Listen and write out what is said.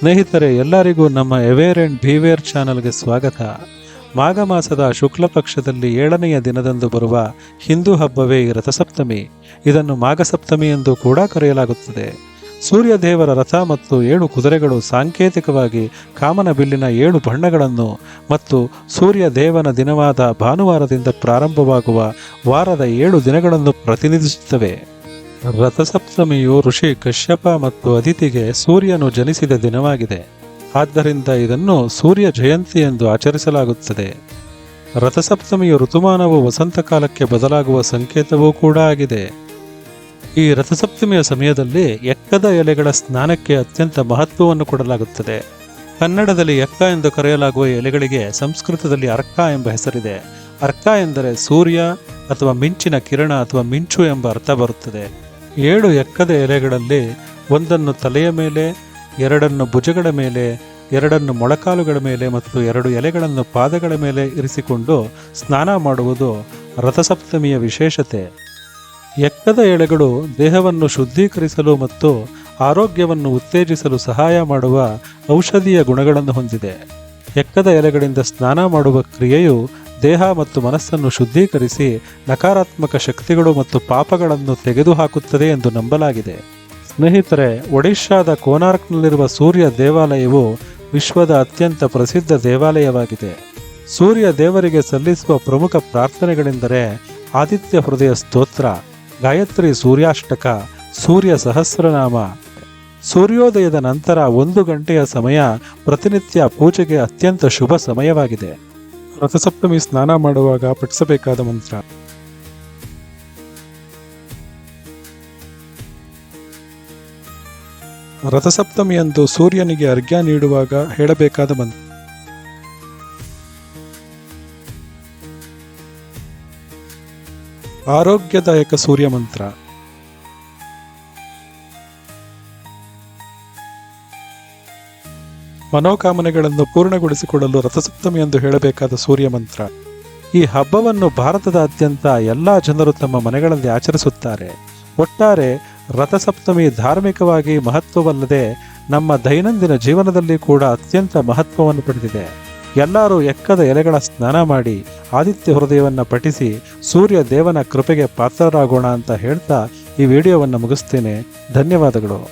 ಸ್ನೇಹಿತರೆ, ಎಲ್ಲರಿಗೂ ನಮ್ಮ ಎವೇರ್ ಅಂಡ್ ಬಿವೇರ್ ಚಾನಲ್ಗೆ ಸ್ವಾಗತ. ಮಾಘ ಮಾಸದ ಶುಕ್ಲ ಪಕ್ಷದಲ್ಲಿ ಏಳನೆಯ ದಿನದಂದು ಬರುವ ಹಿಂದೂ ಹಬ್ಬವೇ ಈ ರಥಸಪ್ತಮಿ. ಇದನ್ನು ಮಾಘಸಪ್ತಮಿ ಎಂದು ಕೂಡ ಕರೆಯಲಾಗುತ್ತದೆ. ಸೂರ್ಯ ದೇವರ ರಥ ಮತ್ತು ಏಳು ಕುದುರೆಗಳು ಸಾಂಕೇತಿಕವಾಗಿ ಕಾಮನ ಬಿಲ್ಲಿನ ಏಳು ಬಣ್ಣಗಳನ್ನು ಮತ್ತು ಸೂರ್ಯ ದೇವನ ದಿನವಾದ ಭಾನುವಾರದಿಂದ ಪ್ರಾರಂಭವಾಗುವ ವಾರದ ಏಳು ದಿನಗಳನ್ನು ಪ್ರತಿನಿಧಿಸುತ್ತವೆ. ರಥಸಪ್ತಮಿಯು ಋಷಿ ಕಶ್ಯಪ ಮತ್ತು ಅದಿತಿಗೆ ಸೂರ್ಯನು ಜನಿಸಿದ ದಿನವಾಗಿದೆ. ಆದ್ದರಿಂದ ಇದನ್ನು ಸೂರ್ಯ ಜಯಂತಿ ಎಂದು ಆಚರಿಸಲಾಗುತ್ತದೆ. ರಥಸಪ್ತಮಿಯ ಋತುಮಾನವು ವಸಂತ ಕಾಲಕ್ಕೆ ಬದಲಾಗುವ ಸಂಕೇತವೂ ಕೂಡ ಆಗಿದೆ. ಈ ರಥಸಪ್ತಮಿಯ ಸಮಯದಲ್ಲಿ ಎಕ್ಕದ ಎಲೆಗಳ ಸ್ನಾನಕ್ಕೆ ಅತ್ಯಂತ ಮಹತ್ವವನ್ನು ಕೊಡಲಾಗುತ್ತದೆ. ಕನ್ನಡದಲ್ಲಿ ಎಕ್ಕ ಎಂದು ಕರೆಯಲಾಗುವ ಎಲೆಗಳಿಗೆ ಸಂಸ್ಕೃತದಲ್ಲಿ ಅರ್ಕ ಎಂಬ ಹೆಸರಿದೆ. ಅರ್ಕ ಎಂದರೆ ಸೂರ್ಯ ಅಥವಾ ಮಿಂಚಿನ ಕಿರಣ ಅಥವಾ ಮಿಂಚು ಎಂಬ ಅರ್ಥ ಬರುತ್ತದೆ. ಏಳು ಎಕ್ಕದ ಎಲೆಗಳಲ್ಲಿ ಒಂದನ್ನು ತಲೆಯ ಮೇಲೆ, ಎರಡನ್ನು ಭುಜಗಳ ಮೇಲೆ, ಎರಡನ್ನು ಮೊಳಕಾಲುಗಳ ಮೇಲೆ ಮತ್ತು ಎರಡು ಎಲೆಗಳನ್ನು ಪಾದಗಳ ಮೇಲೆ ಇರಿಸಿಕೊಂಡು ಸ್ನಾನ ಮಾಡುವುದು ರಥಸಪ್ತಮಿಯ ವಿಶೇಷತೆ. ಎಕ್ಕದ ಎಳೆಗಳು ದೇಹವನ್ನು ಶುದ್ಧೀಕರಿಸಲು ಮತ್ತು ಆರೋಗ್ಯವನ್ನು ಉತ್ತೇಜಿಸಲು ಸಹಾಯ ಮಾಡುವ ಔಷಧೀಯ ಗುಣಗಳನ್ನು ಹೊಂದಿದೆ. ಎಕ್ಕದ ಎಲೆಗಳಿಂದ ಸ್ನಾನ ಮಾಡುವ ಕ್ರಿಯೆಯು ದೇಹ ಮತ್ತು ಮನಸ್ಸನ್ನು ಶುದ್ಧೀಕರಿಸಿ ನಕಾರಾತ್ಮಕ ಶಕ್ತಿಗಳು ಮತ್ತು ಪಾಪಗಳನ್ನು ತೆಗೆದುಹಾಕುತ್ತದೆ ಎಂದು ನಂಬಲಾಗಿದೆ. ಸ್ನೇಹಿತರೆ ಒಡಿಶಾದ ಕೋನಾರ್ಕ್ನಲ್ಲಿರುವ ಸೂರ್ಯ ದೇವಾಲಯವು ವಿಶ್ವದ ಅತ್ಯಂತ ಪ್ರಸಿದ್ಧ ದೇವಾಲಯವಾಗಿದೆ. ಸೂರ್ಯ ದೇವರಿಗೆ ಸಲ್ಲಿಸುವ ಪ್ರಮುಖ ಪ್ರಾರ್ಥನೆಗಳೆಂದರೆ ಆದಿತ್ಯ ಹೃದಯ ಸ್ತೋತ್ರ, ಗಾಯತ್ರಿ ಸೂರ್ಯಾಷ್ಟಕ, ಸೂರ್ಯ ಸಹಸ್ರನಾಮ. ಸೂರ್ಯೋದಯದ ನಂತರ ಒಂದು ಗಂಟೆಯ ಸಮಯ ಪ್ರತಿನಿತ್ಯ ಪೂಜೆಗೆ ಅತ್ಯಂತ ಶುಭ ಸಮಯವಾಗಿದೆ. ರಥಸಪ್ತಮಿ ಸ್ನಾನ ಮಾಡುವಾಗ ಪಠಿಸಬೇಕಾದ ಮಂತ್ರ. ರಥಸಪ್ತಮಿಯಂದು ಸೂರ್ಯನಿಗೆ ಅರ್ಘ್ಯ ನೀಡುವಾಗ ಹೇಳಬೇಕಾದ ಮಂತ್ರ. ಆರೋಗ್ಯದಾಯಕ ಸೂರ್ಯ ಮಂತ್ರ ಮನೋಕಾಮನೆಗಳನ್ನು ಪೂರ್ಣಗೊಳಿಸಿಕೊಳ್ಳಲು ರಥಸಪ್ತಮಿ ಎಂದು ಹೇಳಬೇಕಾದ ಸೂರ್ಯ ಮಂತ್ರ. ಈ ಹಬ್ಬವನ್ನು ಭಾರತದಾದ್ಯಂತ ಎಲ್ಲ ಜನರು ತಮ್ಮ ಮನೆಗಳಲ್ಲಿ ಆಚರಿಸುತ್ತಾರೆ. ಒಟ್ಟಾರೆ ರಥಸಪ್ತಮಿ ಧಾರ್ಮಿಕವಾಗಿ ಮಹತ್ವವಲ್ಲದೆ ನಮ್ಮ ದೈನಂದಿನ ಜೀವನದಲ್ಲಿ ಕೂಡ ಅತ್ಯಂತ ಮಹತ್ವವನ್ನು ಪಡೆದಿದೆ. ಎಲ್ಲರೂ ಎಕ್ಕದ ಎಲೆಗಳ ಸ್ನಾನ ಮಾಡಿ ಆದಿತ್ಯ ಹೃದಯವನ್ನು ಪಠಿಸಿ ಸೂರ್ಯ ದೇವನ ಕೃಪೆಗೆ ಪಾತ್ರರಾಗೋಣ ಅಂತ ಹೇಳ್ತಾ ಈ ವಿಡಿಯೋವನ್ನು ಮುಗಿಸ್ತೇನೆ. ಧನ್ಯವಾದಗಳು.